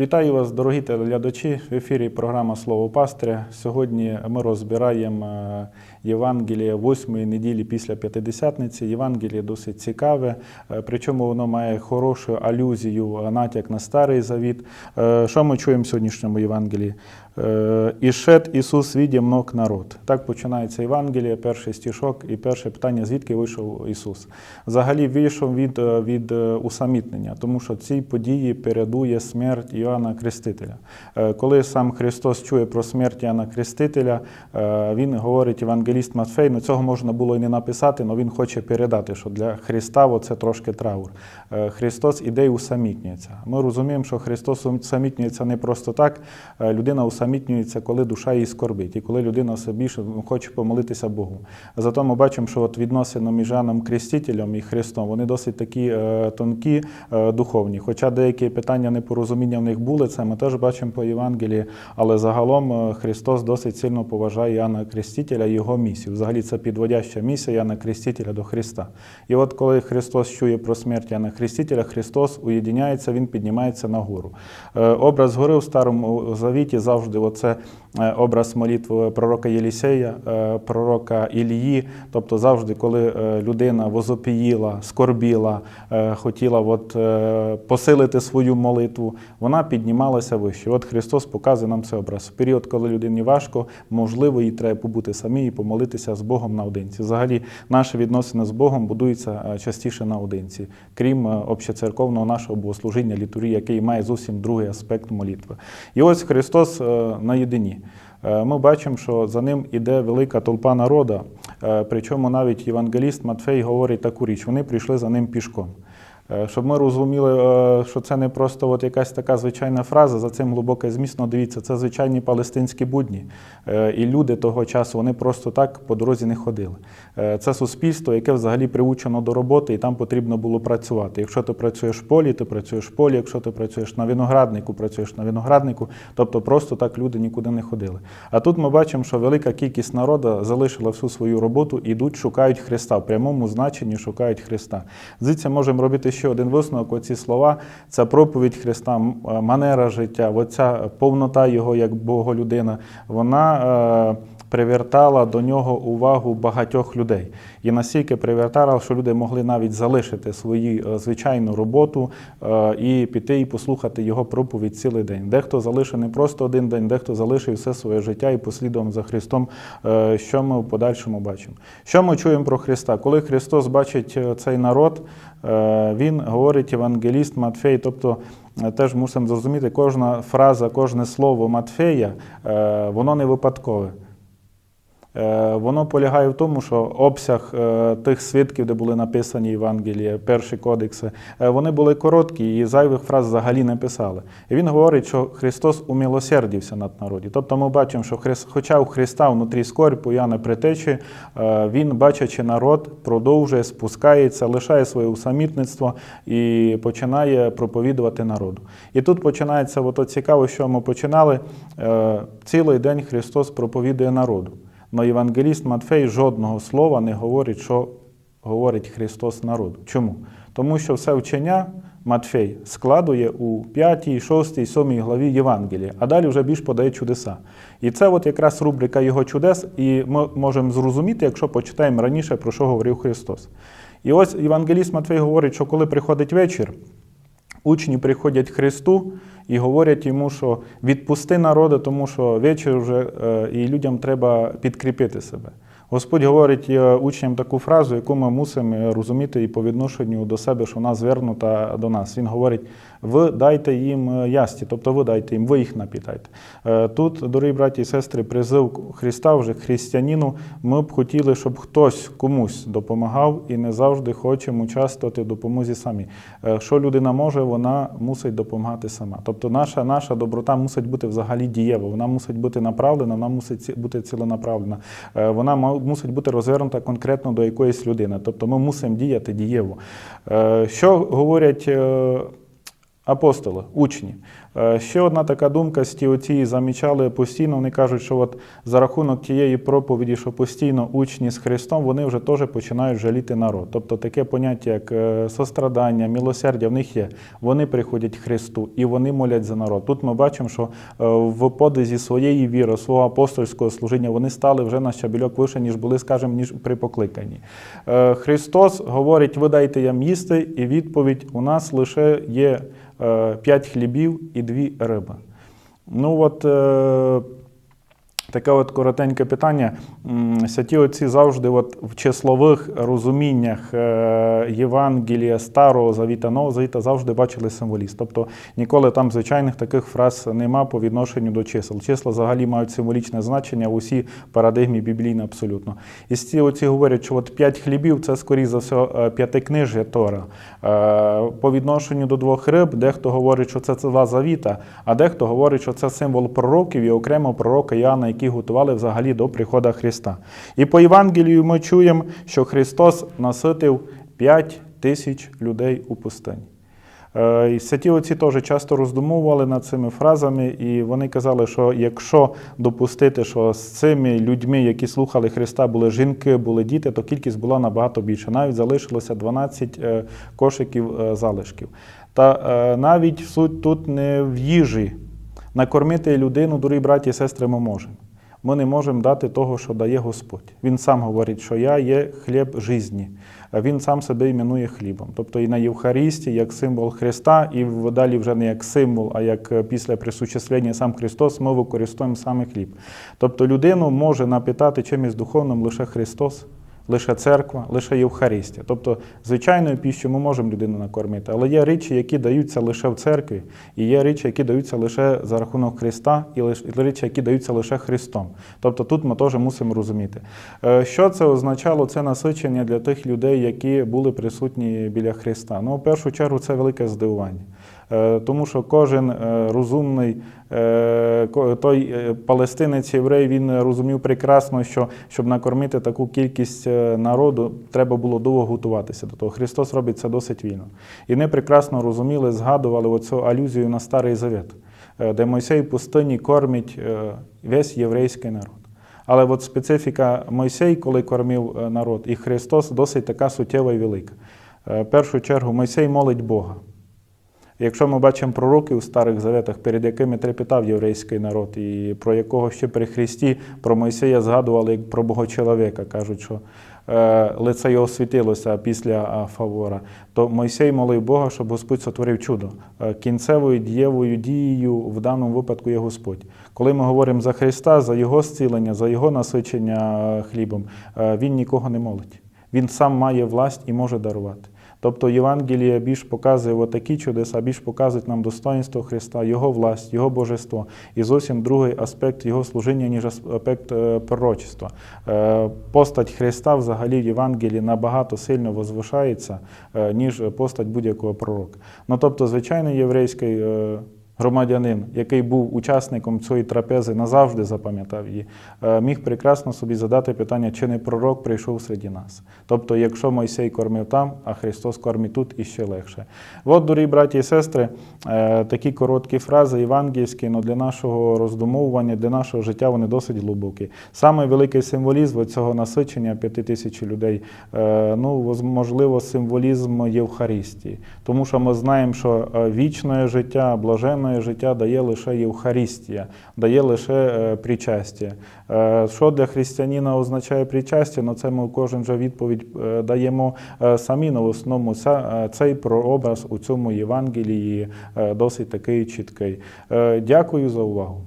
Вітаю вас, дорогі телеглядачі. В ефірі програма Слово пастиря. Сьогодні ми розбираємо е, Євангеліє восьмої неділі після П'ятидесятниці. Євангеліє досить цікаве, е, причому воно має хорошу алюзію, е, натяк на старий завіт. Що ми чуємо в сьогоднішньому Євангелії? Е, «Ішет Ісус відє мног народ. Так починається Євангеліє, перший стішок і перше питання, звідки вийшов Ісус. Взагалі вийшов від, е, від е, усамітнення, тому що цій події передує смерть Іоанна Крестителя. Коли сам Христос чує про смерть Іоанна Крестителя, він говорить євангеліст Матфей, ну цього можна було і не написати, але він хоче передати, що для Христа це трошки траур. Христос іде і усамітнюється. Ми розуміємо, що Христос усамітнюється не просто так. Людина усамітнюється, коли душа її скорбить, і коли людина більше хоче помолитися Богу. Зато ми бачимо, що от відносини між Іоанном Крестителем і Христом вони досить такі е, тонкі, е, духовні. Хоча деякі питання непорозуміння в них були, це ми теж бачимо по Євангелії, але загалом е, Христос досить сильно поважає Іоанна Крестителя і його місію. Взагалі це підводяща місія Іоанна Крестителя до Христа. І от коли Христос чує про смерть Іоанна Хрестителя, Христос уєдиняється, він піднімається на гору. Образ гори в Старому Завіті завжди оце е, образ молитви пророка Єлісея, е, пророка Ілії. Тобто завжди, коли е, людина возопіїла, скорбіла, е, хотіла от, е, посилити свою молитву, вона піднімалася вище. От Христос показує нам цей образ. В період, коли людині важко, можливо, їй треба побути самі і помолитися з Богом наодинці. Взагалі, наші відносини з Богом будуються е, частіше наодинці, крім е, общецерковного нашого богослужіння, літургії, який має зовсім другий аспект молитви. І ось Христос е, на єдині. Е, Ми бачимо, що за ним іде велика толпа народу, е, причому навіть євангеліст Матфей говорить таку річ: вони прийшли за ним пішком. Е, Щоб ми розуміли, е, що це не просто от якась така звичайна фраза, за цим глибоке змісно. Дивіться, це звичайні палестинські будні. Е, І люди того часу вони просто так по дорозі не ходили. Це суспільство, яке взагалі приучено до роботи, і там потрібно було працювати. Якщо ти працюєш в полі, ти працюєш в полі. Якщо ти працюєш на винограднику, працюєш на винограднику. Тобто просто так люди нікуди не ходили. А тут ми бачимо, що велика кількість народу залишила всю свою роботу, ідуть, шукають Христа. В прямому значенні шукають Христа. Звідси можемо робити ще один висновок. Оці слова це проповідь Христа, манера життя, оця повнота його як Боголюдина, вона е, привертала до нього увагу багатьох людей. І настільки привертала, що люди могли навіть залишити свою е, звичайну роботу е, і піти і послухати його проповідь цілий день. Дехто залишив не просто один день, дехто залишив все своє життя і послідував за Христом, е, що ми в подальшому бачимо. Що ми чуємо про Христа? Коли Христос бачить цей народ, він говорить євангеліст Матфей, тобто теж мусимо зрозуміти, кожна фраза, кожне слово Матфея, воно не випадкове. Е, Воно полягає в тому, що обсяг е, тих свідків, де були написані Євангелія, перші кодекси, е, вони були короткі і зайвих фраз взагалі не писали. І він говорить, що Христос умилосердився над народі. Тобто ми бачимо, що Христ, хоча у Христа внутрі скорбь, Яна притечі, він, бачачи народ, продовжує, спускається, лишає своє усамітництво і починає проповідувати народу. І тут починається ото цікаво, що ми починали. Цілий день Христос проповідує народу. Но євангеліст Матфей жодного слова не говорить, що говорить Христос народу. Чому? Тому що все вчення Матфей складує у 5, 6, 7 главі Євангелія, а далі вже більш подає чудеса. І це от якраз рубрика його чудес, і ми можемо зрозуміти, якщо почитаємо раніше, про що говорив Христос. І ось євангеліст Матфей говорить, що коли приходить вечір, Учні приходять Христу і говорять йому, що відпусти народу, тому що вечір вже е, і людям треба підкріпити себе. Господь говорить учням таку фразу, яку ми мусимо розуміти і по відношенню до себе, що вона звернута до нас. Він говорить: ви дайте їм е, ясті, тобто ви дайте їм, ви їх напітайте. Е, Тут, дорогі браті і сестри, призив Христа, вже християнину, ми б хотіли, щоб хтось комусь допомагав і не завжди хочемо участвувати в допомозі самі. Е, Що людина може, вона мусить допомагати сама. Тобто наша, наша доброта мусить бути взагалі дієва, вона мусить бути направлена, вона мусить бути ціленаправлена. Вона мусить бути розвернута конкретно до якоїсь людини. Тобто ми мусимо діяти дієво. Е, Що говорять е, Апостоли, учні. Е, Ще одна така думка, ті оці замічали постійно. Вони кажуть, що от за рахунок тієї проповіді, що постійно учні з Христом, вони вже теж починають жаліти народ. Тобто таке поняття, як е, сострадання, милосердя в них є. Вони приходять Христу і вони молять за народ. Тут ми бачимо, що е, в подизі своєї віри, свого апостольського служіння, вони стали вже на щабельок вище, ніж були, скажімо, ніж при покликанні. Христос говорить: ви дайте їм їсти, і відповідь у нас лише є е, п'ять хлібів і дві риби. Ну от е, таке от коротеньке питання. Святі отці завжди от в числових розуміннях е, Євангелія Старого Завіта, Нового Завіта завжди бачили символіст. Тобто ніколи там звичайних таких фраз нема по відношенню до чисел. Числа взагалі мають символічне значення в усій парадигмі біблійно абсолютно. І ці оці говорять, що от п'ять хлібів це, скоріше за все, п'ятикнижжя Тора. Е, По відношенню до двох риб, дехто говорить, що це два завіта, а дехто говорить, що це символ пророків і окремо пророка Іоанна, які готували взагалі до приходу Христа. І по Євангелію ми чуємо, що Христос наситив 5 тисяч людей у пустині. Е, І святі отці теж часто роздумували над цими фразами, і вони казали, що якщо допустити, що з цими людьми, які слухали Христа, були жінки, були діти, то кількість була набагато більша. Навіть залишилося 12 е, кошиків е, залишків. Та навіть суть тут не в їжі. Накормити людину, дорогі браті і сестри, ми можемо. Ми не можемо дати того, що дає Господь. Він сам говорить, що я є хліб житті. Він сам себе іменує хлібом. Тобто і на Євхаристі, як символ Христа, і далі вже не як символ, а як е, після присучислення сам Христос, ми використовуємо саме хліб. Тобто людину може напитати чимось духовним лише Христос, лише церква, лише Євхаристія. Тобто, звичайною піщою ми можемо людину накормити, але є речі, які даються лише в церкві, і є речі, які даються лише за рахунок Христа, і речі, які даються лише Христом. Тобто тут ми теж мусимо розуміти. Е, Що це означало? Це насичення для тих людей, які були присутні біля Христа. Ну, в першу чергу, це велике здивування. Е, Тому що кожен е, розумний е, той палестинець єврей він розумів прекрасно, що щоб накормити таку кількість народу, треба було довго готуватися до того. Христос робить це досить вільно. І вони прекрасно розуміли, згадували оцю алюзію на Старий Завет, де Мойсей в пустині кормить весь єврейський народ. Але от специфіка Мойсей, коли кормив народ, і Христос досить така суттєва і велика. В першу чергу Мойсей молить Бога. Якщо ми бачимо пророків у старих заветах, перед якими трепетав єврейський народ, і про якого ще при Христі про Мойсея згадували як про Богочоловіка, кажуть, що е, лице його світилося після е, фавора, то Мойсей молив Бога, щоб Господь сотворив чудо. Е, Кінцевою дієвою дією в даному випадку є Господь. Коли ми говоримо за Христа, за Його зцілення, за Його насичення хлібом, Він нікого не молить. Він сам має власть і може дарувати. Тобто Євангеліє більш показує отакі чудеса, більш показують нам достоинство Христа, Його власть, Його божество. І зовсім другий аспект Його служіння, ніж аспект е, пророчества. Е, Постать Христа взагалі в Євангелії набагато сильно возвишається, е, ніж постать будь-якого пророка. Ну тобто, звичайний єврейський. Громадянин, який був учасником цієї трапези, назавжди запам'ятав її, е, міг прекрасно собі задати питання, чи не пророк прийшов серед нас. Тобто, якщо Мойсей кормив там, а Христос кормить тут і ще легше. От, дорогі браті і сестри, е, такі короткі фрази євангельські, але для нашого роздумовування, для нашого життя вони досить глибокі. Саме великий символізм цього насичення п'яти тисяч людей, е, ну, можливо, символізм Євхаристії. Тому що ми знаємо, що вічне життя, блаженне життя дає лише Євхаристія, дає лише е, причастя. Е, Що для християнина означає причастя? Ну, це ми кожен вже відповідь е, даємо самі, на основному ця- е, цей прообраз у цьому Євангелії досить такий чіткий. Дякую за увагу.